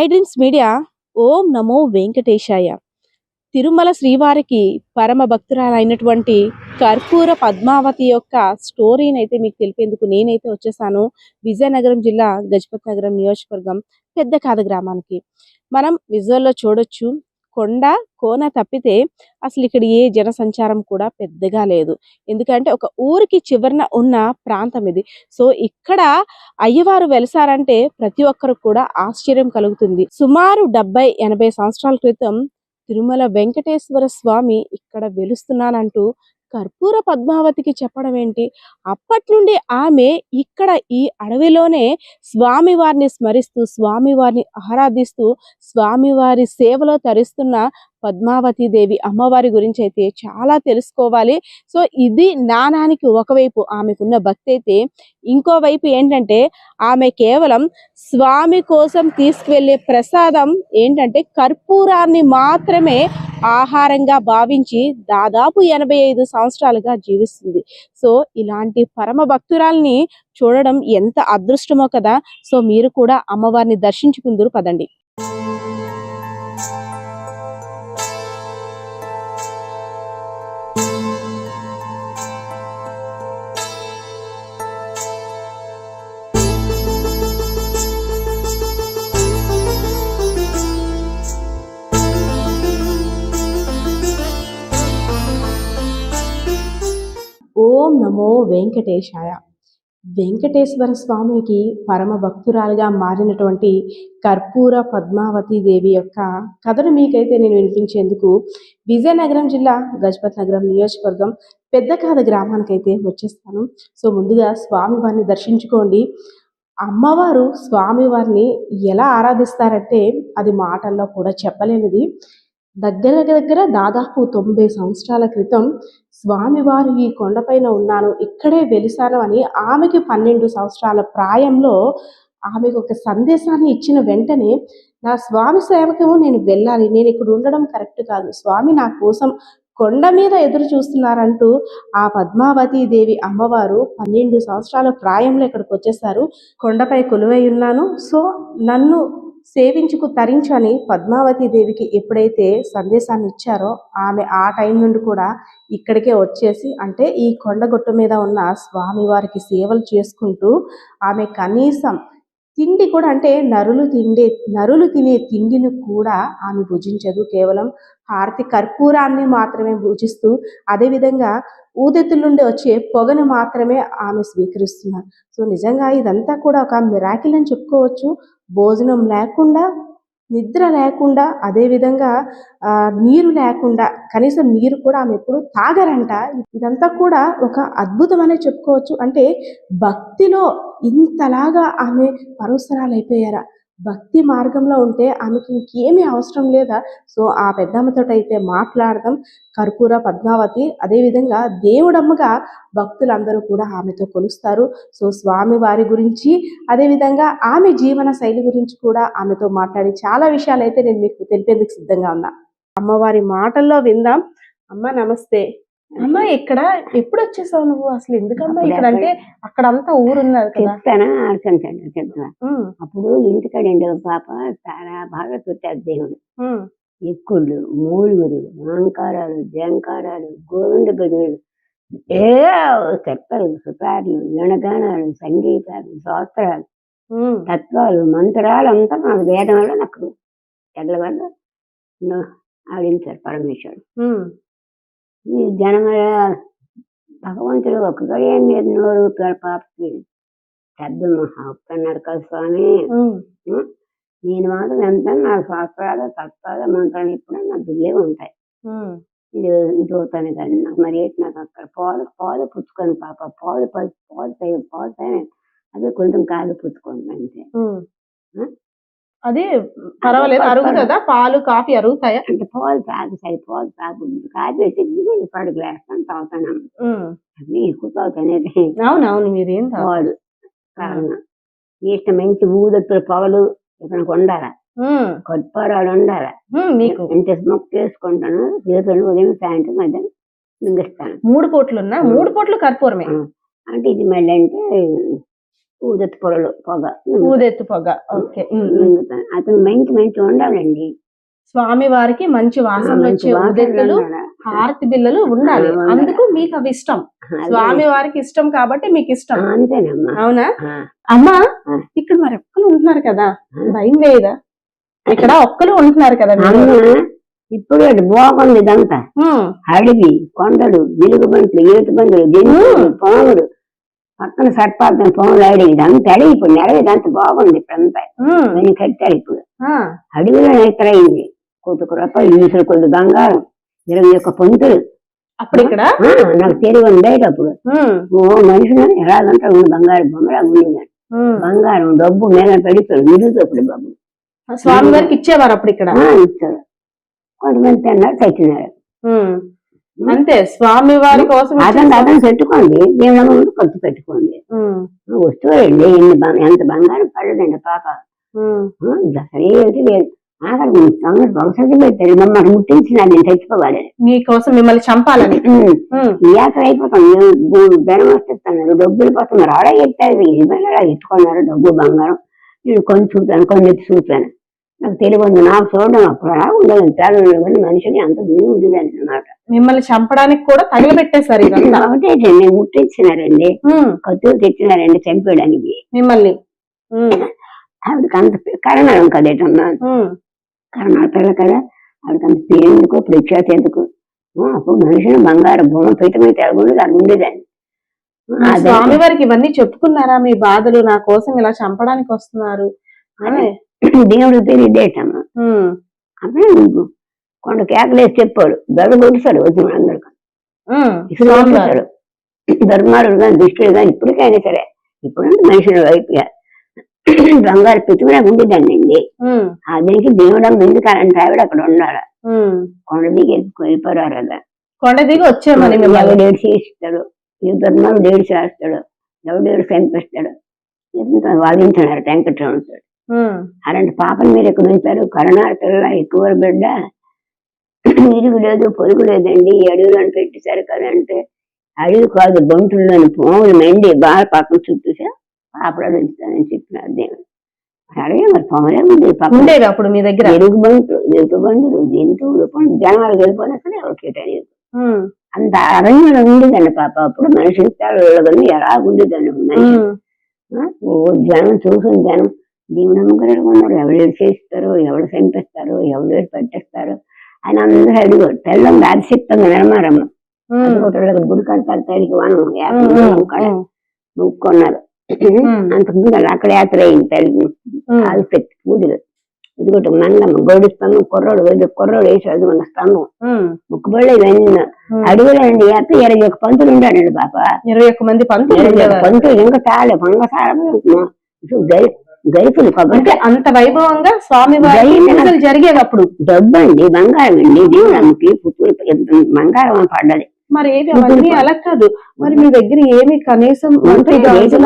I dreams media ఓం నమో వెంకటేశాయ. తిరుమల శ్రీవారికి పరమ భక్తురాలైనటువంటి కర్పూర పద్మావతి యొక్క స్టోరీని అయితే మీకు తెలిపేందుకు నేనైతే వచ్చేసాను. విజయనగరం జిల్లా గజపతి నగరం నియోజకవర్గం పెద్ద కాద గ్రామానికి. మనం విజువల్లో చూడొచ్చు. కొండ కోన తప్పితే అసలు ఇక్కడ ఏ జనసంచారం కూడా పెద్దగా లేదు. ఎందుకంటే ఒక ఊరికి చివరన ఉన్న ప్రాంతం ఇది. సో ఇక్కడ అయ్యవారు వెలిసారంటే ప్రతి ఒక్కరు కూడా ఆశ్చర్యం కలుగుతుంది. సుమారు డెబ్బై ఎనభై సంవత్సరాల క్రితం తిరుమల వెంకటేశ్వర స్వామి ఇక్కడ వెలుస్తున్నానంటూ కర్పూర పద్మావతికి చెప్పడం ఏంటి? అప్పటి నుండి ఆమె ఇక్కడ ఈ అడవిలోనే స్వామివారిని స్మరిస్తూ స్వామివారిని ఆరాధిస్తూ స్వామివారి సేవలో తరిస్తున్న పద్మావతి దేవి అమ్మవారి గురించి అయితే చాలా తెలుసుకోవాలి. సో ఇది నానానికి ఒకవైపు ఆమెకున్న భక్తి అయితే ఇంకోవైపు ఏంటంటే ఆమె కేవలం స్వామి కోసం తీసుకువెళ్ళే ప్రసాదం ఏంటంటే కర్పూరాన్ని మాత్రమే ఆహారంగా భావించి దాదాపు ఎనభై ఐదు సంవత్సరాలుగా జీవిస్తుంది. సో ఇలాంటి పరమ భక్తురాల్ని చూడడం ఎంత అదృష్టమో కదా! సో మీరు కూడా అమ్మవారిని దర్శించుకుందరు పదండి. నమో వెంకటేశాయ. వెంకటేశ్వర స్వామికి పరమ భక్తురాలుగా మారినటువంటి కర్పూర పద్మావతి దేవి యొక్క కథను మీకైతే నేను వినిపించేందుకు విజయనగరం జిల్లా గజపతి నగరం నియోజకవర్గం పెద్దకాద గ్రామానికైతే వచ్చేస్తాను. సో ముందుగా స్వామివారిని దర్శించుకోండి. అమ్మవారు స్వామివారిని ఎలా ఆరాధిస్తారంటే అది మాటల్లో కూడా చెప్పలేనిది. దగ్గర దగ్గర దాదాపు తొంభై సంవత్సరాల క్రితం స్వామివారు ఈ కొండపైన ఉన్నాను ఇక్కడే వెలిసాను అని ఆమెకి పన్నెండు సంవత్సరాల ప్రాయంలో ఆమెకు ఒక సందేశాన్ని ఇచ్చిన వెంటనే నా స్వామి సేవకు నేను వెళ్ళాలి నేను ఇక్కడ ఉండడం కరెక్ట్ కాదు స్వామి నా కోసం కొండ మీద ఎదురు చూస్తున్నారంటూ ఆ పద్మావతి దేవి అమ్మవారు పన్నెండు సంవత్సరాల ప్రాయంలో ఇక్కడికి వచ్చేసారు కొండపై కొలువై ఉన్నాను. సో నన్ను సేవించుకు తరించని పద్మావతి దేవికి ఎప్పుడైతే సందేశాన్ని ఇచ్చారో ఆమె ఆ టైం నుండి కూడా ఇక్కడికే వచ్చేసి అంటే ఈ కొండగొట్టు మీద ఉన్న స్వామివారికి సేవలు చేసుకుంటూ ఆమె కనీసం తిండి కూడా అంటే నరులు తిండే నరులు తినే తిండిని కూడా ఆమె భుజించదు. కేవలం హారతి కర్పూరాన్ని మాత్రమే భుజిస్తూ అదేవిధంగా ఊదెత్తుల నుండి వచ్చే పొగను మాత్రమే ఆమె స్వీకరిస్తున్నారు. సో నిజంగా ఇదంతా కూడా ఒక మిరాకిల్ అని చెప్పుకోవచ్చు. భోజనం లేకుండా నిద్ర లేకుండా అదేవిధంగా నీరు లేకుండా కనీసం నీరు కూడా ఆమె ఎప్పుడు తాగరంట. ఇదంతా కూడా ఒక అద్భుతమనే చెప్పుకోవచ్చు. అంటే భక్తిలో ఇంతలాగా ఆమె పరవసరాలు అయిపోయారా? భక్తి మార్గంలో ఉంటే ఆమెకి ఇంకేమీ అవసరం లేదా? సో ఆ పెద్దమ్మతో అయితే మాట్లాడదాం. కర్పూర పద్మావతి అదేవిధంగా దేవుడమ్మగా భక్తులందరూ కూడా ఆమెతో కొలుస్తారు. సో స్వామి వారి గురించి అదేవిధంగా ఆమె జీవన శైలి గురించి కూడా ఆమెతో మాట్లాడి చాలా విషయాలు అయితే నేను మీకు తెలిపేందుకు సిద్ధంగా ఉన్నా. అమ్మవారి మాటల్లో విందాం. అమ్మ నమస్తే. అమ్మ ఇక్కడ ఎప్పుడు వచ్చేసావు నువ్వు? అసలు ఎందుకమ్మా ఇక్కడ అంటే అక్కడంతా ఊరున్నది కదా. చెప్తానా ఆడుకుంటాను చెప్తా ఉమ్, అప్పుడు ఇంటికాడ ఉండేవ పాప చాలా బాగా పెట్టారు దేవుడు. ఎక్కుళ్ళు మూలుగులు మాంకారాలు జంకారాలు గోవింద గదులు ఏ చెప్పలు సుతార్లు గణగానాలు సంగీతాలు శాస్త్రాలు తత్వాలు మంత్రాలు అంతా నాకు వేయడం వల్ల నాకు ఎడ్ల వల్ల ఆడించారు పరమేశ్వరుడు. ఈ జనమ భగవంతుడు ఒక్కడే మీద నోరు పాపకి పెద్ద మహా నరక స్వామి. నేను మాత్రం ఎంత నా శాస్త్రాలు తత్వాలు మంత్రాలు ఇప్పుడు నా దిల్లే ఉంటాయి. ఇది ఇది అవుతాను కానీ నాకు మరి ఏంటి? నాకు అక్కడ పాలు పాలు పుచ్చుకొని పాప పాలు పలు పాలు పాలు అది కొంచెం కాలు పుచ్చుకోండి అంతే? అది పర్వాలేదు అరుగుతుందా? పాలు కాఫీ అరుగుతాయా? అంటే పాలు తాగు సరి పాలు తాగు కాఫీ వేసి కూడా పడుకు వేస్తాను తాగుతాను. అవి ఎక్కువ తాగుతానేది అవునవును మీరేం పాలు కారణం ఇష్టం మంచి ఊదొత్తుల పొగలు ఇక్కడ ఉండాలి ఉమ్. కొట్టుపారాలు ఉండాలి? మీకు. ఎంత స్మోక్ చేసుకుంటాను చేతులు ఉదయం సాయంత్రం మధ్యాహ్నం మింగిస్తాను. మూడు పూట్లున్నా? మూడు పూట్లు కర్పూరమే. అంటే ఇది మళ్ళీ అంటే ఊదొత్తి పొగలు పొగ. ఊదెత్తు పొగ. ఓకే. అతను మంచి మంచి ఉండాలండి. స్వామి వారికి మంచి వాసన వచ్చే ఉండాలి. హారతి బిల్లలు ఉండాలి. అందుకు మీకు అవి ఇష్టం. స్వామి వారికి ఇష్టం కాబట్టి మీకు ఇష్టం. అంతేనమ్మా. అవునా. అమ్మా. ఇక్కడ మరి ఒక్కలు ఉంటున్నారు కదా. భయం వేయదా ఇక్కడ ఒక్కలు ఉంటున్నారు కదా ఇప్పుడు బాగుంది ఇదంతా. అడవి కొండలు జిలుగు బంట్లు ఏటు బండ్లు జంతువులు పాములు. పక్కన సర్పార్థం పాములు అడవి ఇదంతా అడవి ఇప్పుడు నెలవి ఇదంతా బాగుంది ఇప్పుడంతా ఉమ్, ఇవన్నీ కట్టారు ఇప్పుడు ఆ, అడవిలో ఎక్కడైంది కూతుకు రూపాయలు ఈసులు కొద్ది బంగారం ఇరవై ఒక్క పొంతులు అప్పుడు ఇక్కడ ఆ, నాకు తెలివి ఉంది అప్పుడు ఉమ్, ఓ మనిషిని ఎలాగంటే ఉంది బంగారు బొమ్మలా ఉంది ఉమ్. బంగారం డబ్బు మీద పెడతాడు విరుగుతప్పుడు బాబు స్వామి వారికి ఇచ్చేవారు అప్పుడు ఇక్కడ ఆ, ఇచ్చాడు కొంతమంది తిన్నారు చచ్చినారు ఉమ్. అంతే స్వామి వారి కోసం ఇచ్చే- అతను అతను పెట్టుకోండి దేవుళ్ళ ముందు ఖర్చు పెట్టుకోండి. ఎన్ని బం- ఎంత బంగారం పడదండి పాప. అసలు ఏది లేదు. ఆఖరి పెట్టారు మమ్మల్ని ముట్టించిన నేను చచ్చిపోవాలి మీకోసం మిమ్మల్ని చంపాలని. ఈ యాత్ర అయిపోతాం. ధనం వస్తున్నారు డబ్బులు పోతున్నారు ఆడ ఎత్తారు? ఇవాళ ఎత్తుకున్నారు? డబ్బు బంగారం. నేను కొన్ని చూపాను కొన్ని చూపాను. నాకు తెలివి ఉంది నాకు చూడడం అప్పుడు ఉండదు? కానీ మనిషిని అంత ఉండేది అన్నమాట మిమ్మల్ని చంపడానికి కూడా తగలబెట్టేశారు ఇదంతా. ఒకటే నేను ముట్టించినారండి. కత్తులు తెచ్చినారండి చంపేయడానికి. మిమ్మల్ని. ఆవిడకి అంత కరణం కదేటమ్మా ఉమ్, కరణాల పిల్ల కదా? ఆవిడకి అంత ప్రఖ్యాత ఎందుకు? ఆ, అప్పుడు మనిషిని బంగారు బొమ్మ పీట మీద తెలగొండి దాని ఉండేదాన్ని అదే. స్వామి వారికి ఇవన్నీ చెప్పుకున్నారా? మీ బాధలు నా కోసం ఇలా చంపడానికి వస్తున్నారు. దేవుడి పేరు ఇదేటమ్మా అప్పుడే కొండ కేకలేసి చెప్పాడు. దొర కొడుతాడు వచ్చిన అందరు ఉమ్, ఇసురు స్వామి వారు. కొడుతాడు ధర్మాలు కానీ దుష్టుడు కానీ ఇప్పటికైనా సరే ఇప్పుడంటే మనుషుల వైపు బంగారు పెట్టుకునే ఉండేదాన్ని అండి ఉమ్, ఆ దీనికి దేవుడమ్మ ఎందుకంటే ఆవిడ అక్కడ ఉమ్. కొండ దిగి వెళ్ళిపోరారు కదా కొండ దిగి వచ్చామని ఎవడు ఏడు చేయిస్తాడు ఈ ధర్మాలు డేడు చేస్తాడు. ఎవడు ఏడు చంపిస్తాడు? ఎంత వాదించినారు వెంకటరావు అలాంటి పాపను మీరు ఎక్కడ ఉంచారు పిల్ల ఎక్కువ బిడ్డ. ఇరుగు లేదు పొరుగు లేదండి. ఈ అడవిలో పెట్టేశారు కదా అంటే. అడవి కాదు బంటుల్లోని పాములు మెండి బాగా పక్కన చుట్టూసా పాపడాలు ఉంచుతానని చెప్పినారు దేవుడు. అడవి మరి పాములే ఉంది ఉండేవి అప్పుడు మీ దగ్గర? ఎరుగు బంట్లు ఎరుగు బంటులు జంతువులు జనాలు వెళ్ళిపోయినా ఉమ్, అంత అరణ్యంలో ఉండేదండి పాప. అప్పుడు మనిషి కానీ ఎలా ఉండేదండి మనిషి. జనం చూసిన జనం దేవుడు అమ్మగారు ఉన్నారు ఎవరు చేస్తారు ఎవరు చంపేస్తారు ఎవరు పట్టేస్తారు ఆయన అందరూ అడిగారు తెల్లం రాజశక్తంగా అదిగోటి గుడి కడతారు తల్లికి వనం యాత్ర మొక్కున్నారు అంతకుముందు అక్కడ యాత్ర అయింది తల్లి. కాలు పెట్టి పూజలు. ఇదిగోటి మంగమ్మ గౌడి స్తంభం కుర్రోడు వెళ్ళి కుర్రోడు వేసి అది మన స్తంభం ముక్కుబళ్ళు ఇవన్నీ ఉమ్. అడవిలో అండి యాత్ర ఇరవై ఒక పంతులు ఉండాడండి పాప. ఇరవై ఒక్క మంది పంతులు పంతులు ఇంకా తాళే పంగ కొబ్బరి అంటే అంత వైభవంగా స్వామి అప్పుడు డబ్బు అండి బంగారం అండి దేవుడికి పుత్తూరు బంగారం పడ్డది. మరి అవన్నీ అలా కాదు. మరి మీ దగ్గర ఏమి కనీసం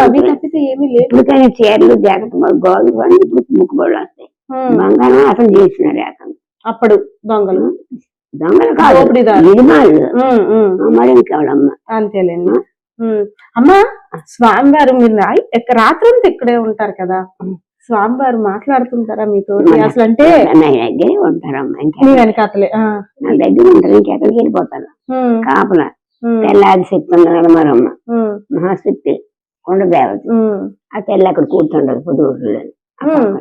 అవి. తప్పితే ఏమీ ఇప్పటికైనా చీరలు జాకెట్ గోలు ఇప్పుడు ముక్కుబడులు వస్తాయి. బంగారం అతను చేసినారు అతను అప్పుడు దొంగలు. దొంగలు కాదు మరి ఇంకెవడమ్మ? అంతేలేండి. ఉమ్. అమ్మా స్వామివారు మీరు రాత్రంతా ఇక్కడే ఉంటారు కదా. స్వామివారు మాట్లాడుతుంటారా మీతో అసలు అంటే నా దగ్గరే ఉంటారమ్మ ఇంకా వెనకాతలే నా దగ్గర ఉంటారు ఇంకెక్కడికి వెళ్ళిపోతారు. ఉమ్, కాపల. తెల్లాది శక్తి నిలమరమ్మ ఉమ్, మహాశక్తి కొండ దేవత. ఆ తెల్ల అక్కడ కూర్చుండదు పొద్దుగుళ్ళు ఉమ్.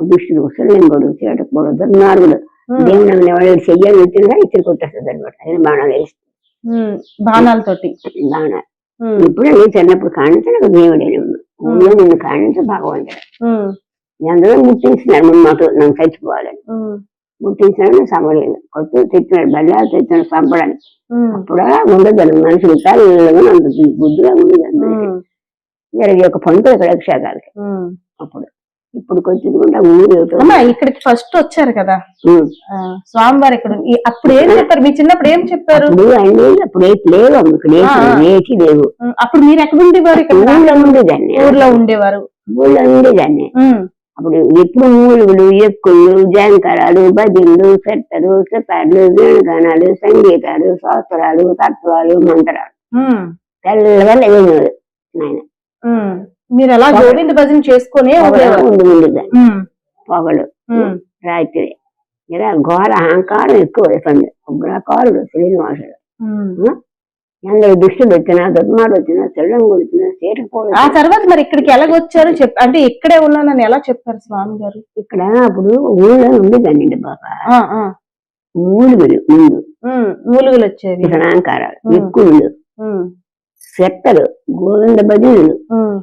దుష్టుడు ఉసలింగుడు చేటకుడు దుర్మార్గుడు ఉమ్, దేవుని ఎవరు చెయ్యాలి వచ్చిందా ఇచ్చి కొట్టేస్తుంది అనమాట బాణాలు వేసి. ఉమ్, బాణాలతోటి. బాణాలు. ఇప్పుడు నేను చిన్నప్పుడు కానించి నాకు దేవుడే ఊళ్ళో నిన్ను కానించి భగవంతుడు. అందరూ ముందు మాకు నన్ను చచ్చిపోవాలని ఉమ్, ముట్టించినాడు సమలేదు కొత్త తెచ్చినాడు బల్లాలు తెచ్చినాడు చంపడానికి. అప్పుడు ఉండదు మనుషులు తల్లిగా అంత బుద్ధిగా ఉండదు. ఇరవై ఒక పంతులు ఇక్కడ ఉమ్. అప్పుడు. ఇప్పుడు కొంచెం కూడా ఊరు. అమ్మా ఇక్కడికి ఫస్ట్ వచ్చారు కదా. స్వామివారు ఇక్కడ అప్పుడు ఏం చెప్పారు? మీ చిన్నప్పుడు ఏం చెప్పారు? అప్పుడు లేవు ఇక్కడ ఏటి లేవు. అప్పుడు మీరు ఎక్కడ ఉండేవారు ఇక్కడ? ఊళ్ళో ఉండేదాన్ని. ఊర్లో ఉండేవారు. ఊళ్ళో ఉండేదాన్ని. అప్పుడు ఎప్పుడు మూలుగులు ఎక్కుళ్ళు జాంకరాలు భజనలు సెట్టలు సితార్లు వీణగానాలు సంగీతాలు శాస్త్రాలు తత్వాలు మంత్రాలు. తెల్లగా నాయన ఉమ్. మీరు అలా గోవింద భజన చేసుకునే పొగలు రాత్రి. ఇలా ఘోర అహంకారం ఎక్కువ ఇవ్వండి ఉగ్రకారుడు శ్రీనివాసుడు. అందరు దుష్టులు వచ్చినా దుర్మార్లు వచ్చినా తెల్లం కొడుతున్నా ఆ తర్వాత మరి ఇక్కడికి ఎలాగొచ్చారు చెప్ అంటే ఇక్కడే ఉన్నానని ఎలా చెప్పారు స్వామి గారు ఇక్కడ అప్పుడు ఊళ్ళో ఉండేదానండి బాబా. ఆ, ఆ. మూలుగులు ముందు. మూలుగులు వచ్చేవి. ఇక్కడ అహంకారాలు. ఉమ్. చెత్తలు గోవింద భజనలు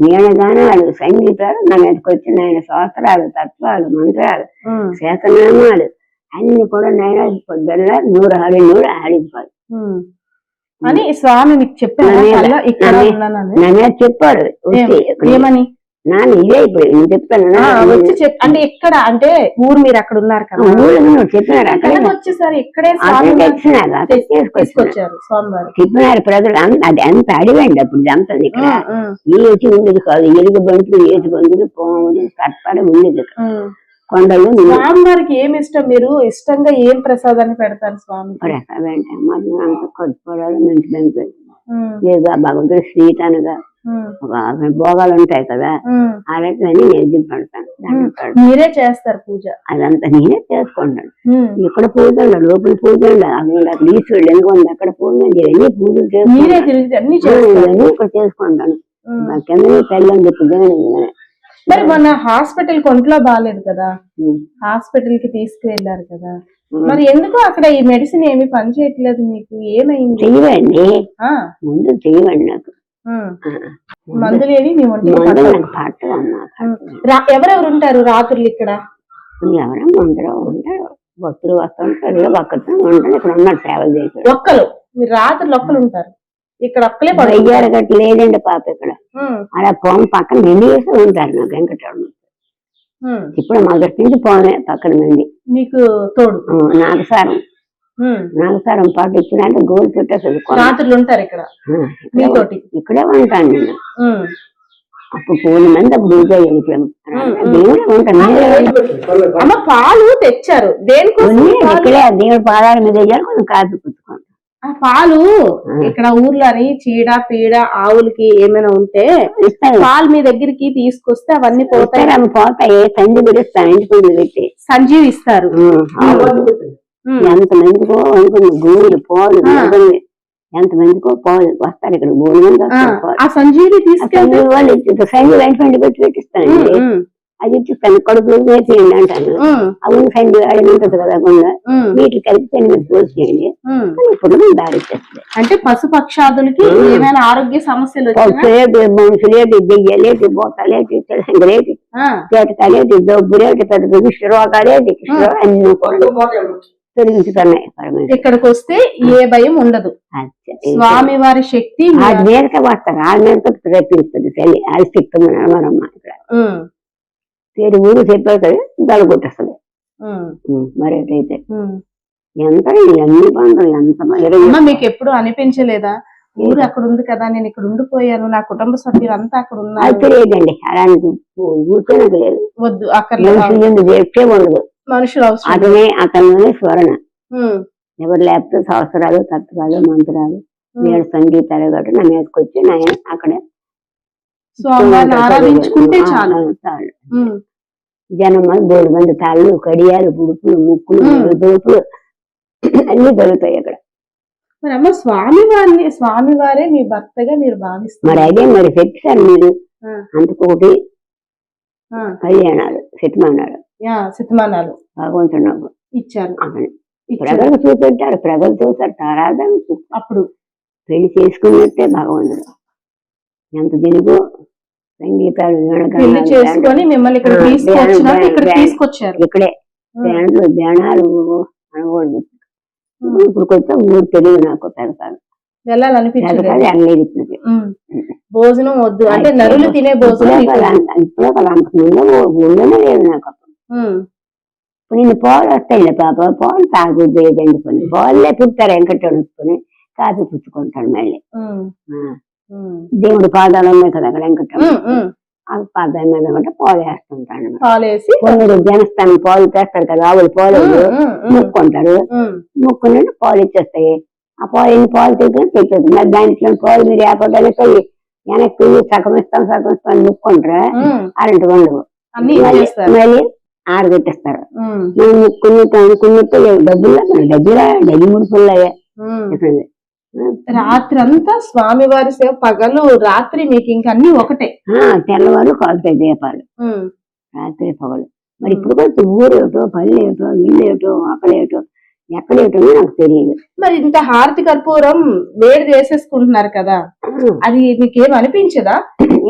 వీణగానాలు సంగీతాలు నా మీదకి వచ్చిన ఆయన శాస్త్రాలు తత్వాలు మంత్రాలు ఉమ్, శాసనామాలు అన్ని కూడా నేను పొద్దున్న నూరు ఆడి నూరు ఉమ్. అని స్వామి మీకు చెప్పారు. నా మీద, ఇక్కడ. ఏమని? ఇప్పుడు చెప్తాను అంటే ఎక్కడ? అంటే ఊరు మీరు అక్కడ ఉన్నారు కదా? నువ్వు చెప్పినారు అక్కడ వచ్చేసారి? ఇక్కడే తెచ్చినారు తీసుకొచ్చారు స్వామివారు. చెప్పినారు ప్రజలు అంత అది అంత అడివండి అప్పుడు ఇదంతా ఇక్కడ. ఈ వచ్చి ఉండేది కాదు ఎలుగు బంతులు ఏటి బంతులు పాములు కట్పాలు ఉండేది. కొండలు స్వామివారికి ఏమి ఇష్టం? మీరు ఇష్టంగా ఏం ప్రసాదాన్ని పెడతారు స్వామి వెంట మరి అంత కొద్దిపోవడాలు మంచి మంచి లేదా భగవంతుడు స్వీట్ అనగా ఒక భోగాలు ఉంటాయి కదా అలాంటివన్నీ నేను పెడతాను. మీరే చేస్తారు పూజ? అదంతా నేనే చేసుకుంటాను. ఇక్కడ పూజ ఉండదు లోపల పూజ ఉండదు అక్కడ ఈశ్వరుడు ఎందుకు ఉంది? అక్కడ పూజ ఇవన్నీ పూజలు మీరే చేసుకుంటాను. ఇక్కడ చేసుకుంటాను కింద తెల్లని చెప్పి దేవుని మరి మొన్న హాస్పిటల్ ఒంట్లో బాగాలేదు కదా? హాస్పిటల్కి తీసుకువెళ్ళారు కదా? మరి ఎందుకు అక్కడ ఈ మెడిసిన్ ఏమి పనిచేయట్లేదు మీకు? ఏమైంది? చెయ్యండి ముందు చెయ్యండి నాకు. ఉమ్. ఆ, మందులు ఏవి? మీ ఒంటికి ముందు పట్టవు. నాకు పట్టు అమ్మా ఉమ్. రా- ఎవరెవరు ఉంటారు రాత్రులు ఇక్కడ? ఎవరన్నా అందరూ ఉంటారు. భక్తులు వస్తుంటారు ఒక్కరితో ఉంటారు. ఇక్కడ ఉన్నారు సేవలు చేశారు ఒక్కలు. మీరు రాత్రులు ఒక్కలు ఉంటారు. ఇక్కడ ఒక్కలే అయ్యారు గట్ల లేదండి పాప ఇక్కడ. అలా పోం పక్కన మెండి వేసి ఉంటారు నాకు వెంకటరమణ. ఇప్పుడు మొదటి నుంచి పోనే పక్కన మెండి మీకు తోడు. ఆ, నాగసారం నాగసారం పాటు ఇచ్చినట్టు గోలు కొన. రాత్రులు ఉంటారు ఇక్కడ. ఇక్కడే ఉంటాను నేను. అప్పుడు పూల మంది అప్పుడు పూజ దేవుడే ఉంటాను అమ్మ పాలు తెచ్చారు. దేనికోసం? ఇక్కడే దేవుడి పాదాల మీద వెళ్ళాను కొంచెం కాపీ పుచ్చుకోండి ఆ పాలు ఇక్కడ ఊర్లోని చీడ పీడ ఆవులకి ఏమైనా ఉంటే పాలు మీ దగ్గరికి తీసుకొస్తే అవన్నీ పోతాయి. పోతాయి. పిలుస్తాను ఇంటి పెట్టి. సంజీవ్ ఇస్తారు. ఎంత మందికో పోలు ఆ. నిజమే. ఎంత మందికో పోలు వస్తారు ఇక్కడ. మంది. ఆ. సంజీవి వాళ్ళు సంధి వెంట వెంట పెట్టి పెట్టిస్తానండి అది ఇచ్చిస్తాను కొడుకు వేసేయండి అంటాను. అవును ఆడని ఉంటుంది కదా గుండె ఉమ్, వీటికి కలిపి సంధి మీద పోసేయండి ఉమ్. ఇప్పుడు దారి ఇచ్చేస్తుంది. అంటే పశు పక్షాదులకి ఏమైనా ఆరోగ్య సమస్యలు పక్షులేటి మనుషులేటి దెయ్యలేటి బోతలేటి తెలంగలేటి ఆ, చేతకాలేటి దొబ్బులేటి పెద్ద పెద్ద శ్రోగాలేటి అన్ని కూడా. తొలగించుతున్నాయి. ఇక్కడికి వస్తే ఏ భయం ఉండదు. స్వామి వారి శక్తి ఆ వస్తారు ఆ తల్లి ఇక్కడ పేరు ఊరు చెప్పారు కదా దళ కొట్టేస్తుంది. మరేటైతే. ఎంత ఎన్ని బంధువులు ఎంత మీకు ఎప్పుడు అనిపించలేదా? ఊరు అక్కడ ఉంది కదా నేను ఇక్కడ ఉండిపోయాను. నా కుటుంబ సభ్యులంతా అక్కడ అది ఉన్నారు తెలియదండి. అలాంటి కూర్చోనకు లేదు. వద్దు అక్కడ ఉండదు మనుషులు అవసరం. అతనే అతనిలోనే స్వరణ ఎవరు లేకపోతే సంవత్సరాలు తత్వాలు మంత్రాలు. నేను సంగీతాలు కాబట్టి నా మీదకి వచ్చి ఆయన అక్కడే ఆరాధించుకుంటే చాలు. జనం బోడు మంది తాళ్ళు కడియాలు పుడుపులు ముక్కులు. దోపులు అన్ని దొరుకుతాయి అక్కడ. మరి అమ్మ స్వామి వారిని స్వామి వారే మీ భర్తగా మీరు మరి భావిస్తారు అదే మరి చెప్పారు మీరు. ఆ, కళ్యాణాలు యా శతమానాలు భగవంతుడు ఇచ్చారు. ప్రజలు చూపెట్టారు ప్రజలు చూసారు తారాధన అప్పుడు. పెళ్ళి చేసుకున్నట్టే భగవంతుడు. ఎంత తెలుగు సంగీతాలు చేసుకొని మిమ్మల్ని ఇక్కడ ఇక్కడ తీసుకొచ్చారు. ఉమ్, ఇప్పుడు కొంచెం ఊరు తెలియదు నాకు పెడతాను ఉమ్. భోజనం వద్దు. అంటే నరులు తినే భోజనం ఇప్పుడే అంత- ముందు లేదు నాకు అప్పుడు. ఉమ్. ఇప్పుడు నేను పాలు వస్తాయి పాప పాలు తాగుద్ది ఏదండి కొన్ని పాలే పుట్టారు వెంకటేశ్వర ఉంచుకొని కాఫీ పుచ్చుకుంటాడు మళ్ళీ. దేవుడి పాదాలు ఉన్నాయి కదా అక్కడ. ఉమ్. ఆ పాదాల మీద కూడా పాలు వేస్తుంటాడు కొందరు జనస్థానం పాలు తెస్తారు కదా ఆవులు పాలు. ముక్కుంటారు. ముక్కుని పాలు ఇచ్చేస్తాయి ఆ పాలు ఎన్ని పాలు తెచ్చి తెచ్చేది మరి దాంట్లో పాలు మీరు ఏపగలిగితే వెనక్కి సగం ఇస్తాం సగం ఇస్తాం ముక్కుంటారా పండుగ అన్ని మళ్ళీ ఉమ్. మనం ముక్కుని అనుకున్నట్టు డబ్బులు డబ్బులు డబ్బు ముడుపులు ఉమ్. రాత్రి అంతా స్వామివారి సేవ పగలు రాత్రి మీకు ఇంక అన్ని ఒకటే. తెల్లవారు కాలుతాయి దీపాలు. రాత్రి పగలు. మరి ఇప్పుడు కూడా ఊరు ఏటో పల్లె ఏటో ఇల్లు ఏటో అక్కడేటో ఎక్కడేటో నాకు తెలియదు. మరి ఇంత హారతి కర్పూరం వేడి చేసేసుకుంటున్నారు కదా. అది మీకేం అనిపించదా?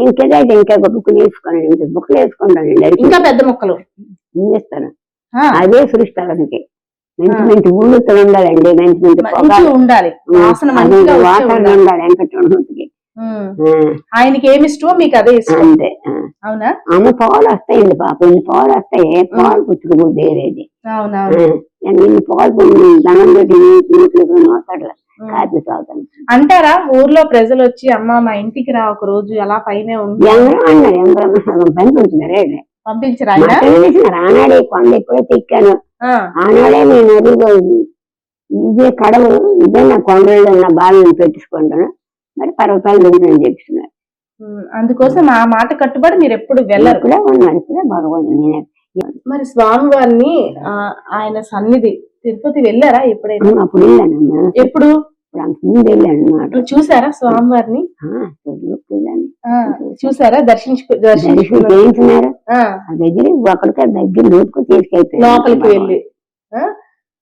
ఇంకేదైతే ఇంకా బుక్కులు వేసుకోండి ఇంకా బుక్కులు వేసుకుంటానండి ఇంకా పెద్ద మొక్కలు. ఏం చేస్తాను? అదే సృష్టి మంచి మంచి ఊళ్ళతో ఉండాలండి మంచి మంచి ఉండాలి. వాసన ఉండాలి. ఉండాలి వెంకటరమణకి. ఆయనకి ఏమి ఇష్టమో మీకు అదే ఇష్టం. అంతే. అవునా? అమ్మ పాలు వస్తాయండి పాప. ఇన్ని పాలు వస్తాయి పాలు పుచ్చుకుపోతే వేరేది ఇన్ని పాలు దండం పెట్టి. కాపీ తాగుతాను. అంటారా? ఊర్లో ప్రజలు వచ్చి అమ్మ మా ఇంటికి రా ఒక రోజు ఎలా పైనే ఉండి. ఎవరో అన్నారు సగం పని పంపించరా ఆనాడే కొండ ఎప్పుడో తిక్కాను. ఆనాడే నేను నదిలో ఇదే కడవ ఇదే నా కొండల్లో నా బావిని పెట్టించుకుంటాను. మరి పర్వతాలు దిగుతాను చెప్తున్నారు. అందుకోసం ఆ మాట కట్టుబడి మీరు ఎప్పుడు వెళ్ళరు. ఇప్పుడే ఉన్నాను భగవంతుడు నేనే. మరి స్వామి వారిని ఆయన సన్నిధి తిరుపతి వెళ్ళారా ఎప్పుడైనా? అప్పుడు వెళ్ళాను ఎప్పుడు? ఇప్పుడు అంత ముందు వెళ్ళాను చూసారా స్వామి వారిని వెళ్ళాను ఆ, చూసారా? దర్శించు దర్శించుకున్నారు దగ్గర అక్కడికి దగ్గర లోతుకు తీసుకెళ్తారు లోపలికి వెళ్ళి?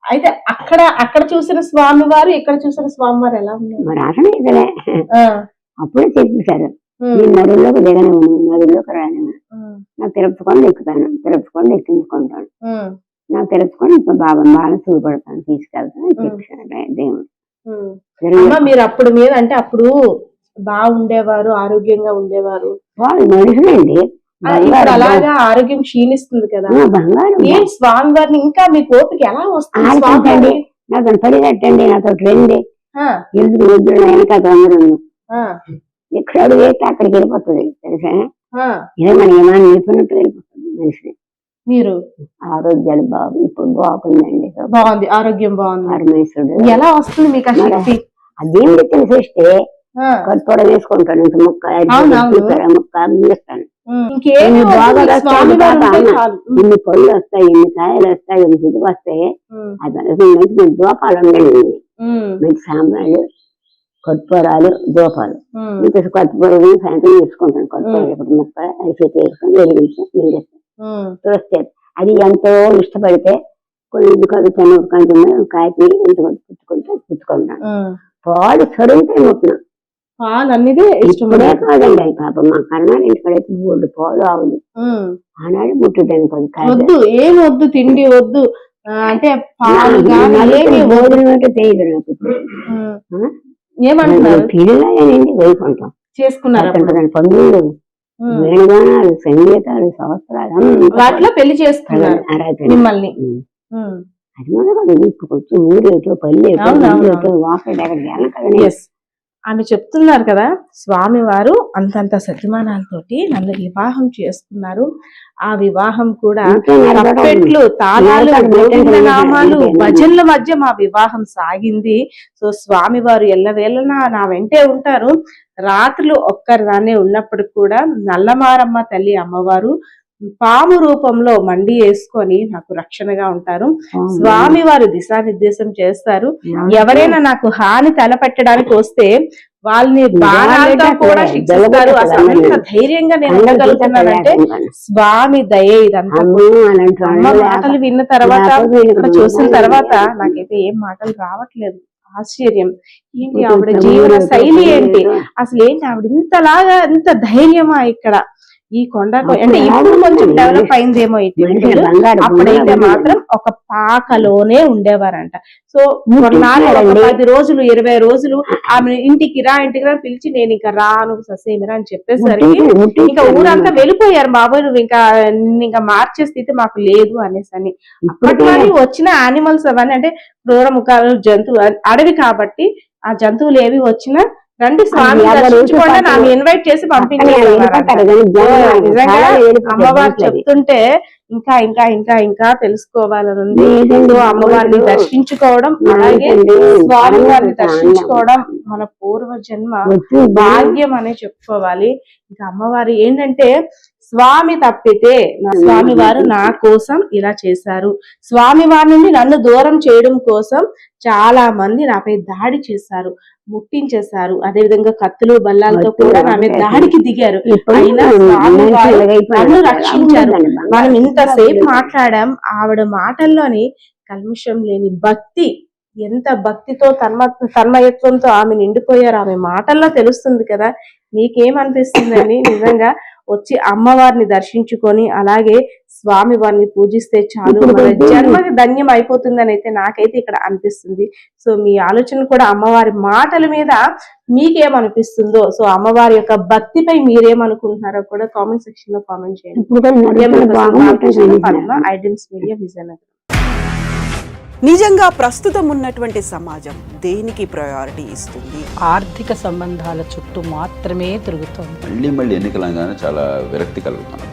అయితే అక్కడ అక్కడ చూసిన స్వామి వారు ఇక్కడ చూసిన స్వామి వారు ఎలా ఉన్నారు? మరి అసలు ఇదలే అప్పుడే చెప్పేశారు. నేను నదుల్లోకి దిగనే ఉన్నాను నదుల్లోకి రాను. ఉమ్, నాకు తిరుపతికొండ ఎక్కుతాను తిరుపతికొండ ఎక్కించుకుంటాను తిరుపతికొండ ఇప్పుడు బాబా బాగా చూపడతాను తీసుకెళ్తాను అని చెప్పాడు దేవుడు. అమ్మ మీరు అప్పుడు మీద అంటే అప్పుడు బాగుండేవారు ఆరోగ్యంగా ఉండేవారు. మనుషులండి ఇప్పుడు అలాగా ఆరోగ్యం క్షీణిస్తుంది కదా. ఏం స్వామి వారిని ఇంకా మీ ఓపిక ఎలా వస్తుంది ఆడుకుంటండి వారిని? నాతో రండి ఎదురు ఎదురు వెనక అందరూ అక్కడికి వెళ్ళిపోతుంది తెలుసా. ఇదే మన ఏమైనా నిలిపినట్టు వెళ్ళిపోతుంది మనిషి. మీరు? ఆరోగ్యాలు బాగు ఇప్పుడు బాగుందండి బాగుంది. ఆరోగ్యం బాగుంది. పరమేశ్వరుడు. ఎలా వస్తుంది మీకు ఆ శక్తి? దేవుడి తెలిసేస్తే కట్టుకోడ వేసుకుంటాను ఇంత ముక్క ముక్క అందిస్తాను ఇన్ని బాగా పళ్ళు వస్తాయి ఇన్ని కాయలు వస్తాయి ఇన్ని తిరిగి వస్తాయి అది మంచి మంచి దోపాలు ఉండండి మంచి సాంబ్రాలు కట్టుకోరాలు దోపాలు ఇంకా కట్టుకోరాలు సాయంత్రం వేసుకుంటాను. కట్టుకోరాలు ఇప్పుడు ముక్క వేసుకొని వెలిగించి వెలిగిస్తాను ఉమ్, తులసి అది ఎంతో ఇష్టపడితే కొన్ని కొంచెం కొంచెం కాపీ ఎంత పుచ్చుకుంటే పుచ్చుకుంటాను. ఉమ్. పాలు సరిగితే ముట్టిన పాలు అన్నిదే ఇష్టం ఇప్పుడే కాదండి అది పాపం. మా కర్ణాలు ఇంటికడైతే బోర్డు పాలు ఆవులు. ఆనాడు ముట్టుదాన్ని కొంచెం కాదు వద్దు ఏం వద్దు తిండి వద్దు. అంటే పాలు భోజనం అంటే తెలియదు నాకు? ఏమంటున్నారు? పిల్లలేనండి వైకుంఠం చేసుకున్నారు? అప్పుడు. వేణుగానాలు సంగీతాలు సంవత్సరాలు వాటిలో పెళ్ళి చేసుకున్నారు ఆరాధన మిమ్మల్ని. అది మొదలు ఊరేటో పల్లెటో ఆమె చెప్తున్నారు కదా స్వామి వారు అంతంత సత్యమానాలతోటి నన్ను వివాహం చేసుకున్నారు. ఆ వివాహం కూడా తాళాలు నామాలు. భజనల మధ్య మా వివాహం సాగింది. సో స్వామి వారు ఎల్లవేళలా నా వెంటే ఉంటారు. రాత్రులు ఒక్కరిదానే ఉన్నప్పుడు కూడా నల్లమారమ్మ తల్లి అమ్మవారు పాము రూపంలో మండి వేసుకొని నాకు రక్షణగా ఉంటారు. స్వామి వారు దిశానిర్దేశం చేస్తారు. ఎవరైనా నాకు హాని తలపెట్టడానికి వస్తే వాళ్ళని బాణాలతో కూడా శిక్షిస్తారు. అసలు అంత ధైర్యంగా నేను ఉండగలుగుతున్నానంటే స్వామి దయే ఇదంతా అమ్మో మాటలు విన్న తర్వాత చూసిన తర్వాత. నాకైతే ఏం మాటలు రావట్లేదు. ఆశ్చర్యం ఏంటి ఆవిడ జీవన శైలి ఏంటి. అసలు ఏంటి ఆవిడ ఇంతలాగా ఇంత ధైర్యమా ఇక్కడ ఈ కొండ అంటే ఇప్పుడు కొంచెం? డెవలప్ అయిందేమో అప్పుడైతే మాత్రం ఒక పాకలోనే ఉండేవారంట సో కొన్నాళ్ళు? పది రోజులు ఇరవై రోజులు ఆమె ఇంటికి రా ఇంటికి రా పిలిచి నేను ఇంకా రాను ససేమిరా అని చెప్పేసరికి ఇంకా ఊరంతా వెళ్ళిపోయారు బాబోయ్ నువ్వు ఇంకా ఇంకా మార్చే స్థితి మాకు లేదు అనేసి అని అప్పట్లో వచ్చిన యానిమల్స్ అవన్నీ అంటే క్రూర ముఖాలు జంతువు అడవి కాబట్టి ఆ జంతువులు ఏవి వచ్చినా రండి స్వామి దర్శించుకోండి? ఆమె ఇన్వైట్ చేసి వెళ్ళిపోతారు అమ్మవారు. చెప్తుంటే ఇంకా ఇంకా ఇంకా ఇంకా తెలుసుకోవాలని ఉంది. లేదండి, సో అమ్మవారిని. దర్శించుకోవడం అలాగే స్వామి వారిని దర్శించుకోవడం మన పూర్వ జన్మ భాగ్యం అనే చెప్పుకోవాలి. ఇంకా అమ్మవారు ఏంటంటే స్వామి తప్పితే నా స్వామి వారు నా కోసం ఇలా చేశారు. స్వామి వారి నుండి నన్ను దూరం చేయడం కోసం చాలా మంది నాపై దాడి చేశారు. ముట్టించేశారు. అదే విధంగా కత్తులు బల్లాలతో కూడా మీద దాడికి దిగారు. అయినా? నన్ను రక్షించారు. మనం ఇంతసేపు మాట్లాడాం. ఆవిడ మాటల్లోని కల్ముషం లేని భక్తి ఎంత భక్తితో తన్మ తన్మయత్వంతో ఆమె నిండిపోయారు. ఆమె మాటల్లో తెలుస్తుంది కదా. నీకేమనిపిస్తుందని నిజంగా వచ్చి అమ్మవారిని దర్శించుకొని అలాగే స్వామి వారిని పూజిస్తే చాలు మన జన్మకి ధన్యం అయిపోతుందని అయితే నాకైతే ఇక్కడ అనిపిస్తుంది. సో మీ ఆలోచన కూడా అమ్మవారి మాటల మీద మీకేమనిపిస్తుందో సో అమ్మవారి యొక్క భక్తిపై మీరేమనుకుంటున్నారో కూడా కామెంట్ సెక్షన్లో కామెంట్ చేయండి. ఐడెన్స్ మీడియా విజయనగరం. నిజంగా ప్రస్తుతం ఉన్నటువంటి సమాజం దేనికి ప్రయారిటీ ఇస్తుంది? ఆర్థిక సంబంధాల చుట్టూ మాత్రమే తిరుగుతోంది. మళ్ళీ మళ్ళీ ఎన్నికలంగానే చాలా విరక్తి కలుగుతాను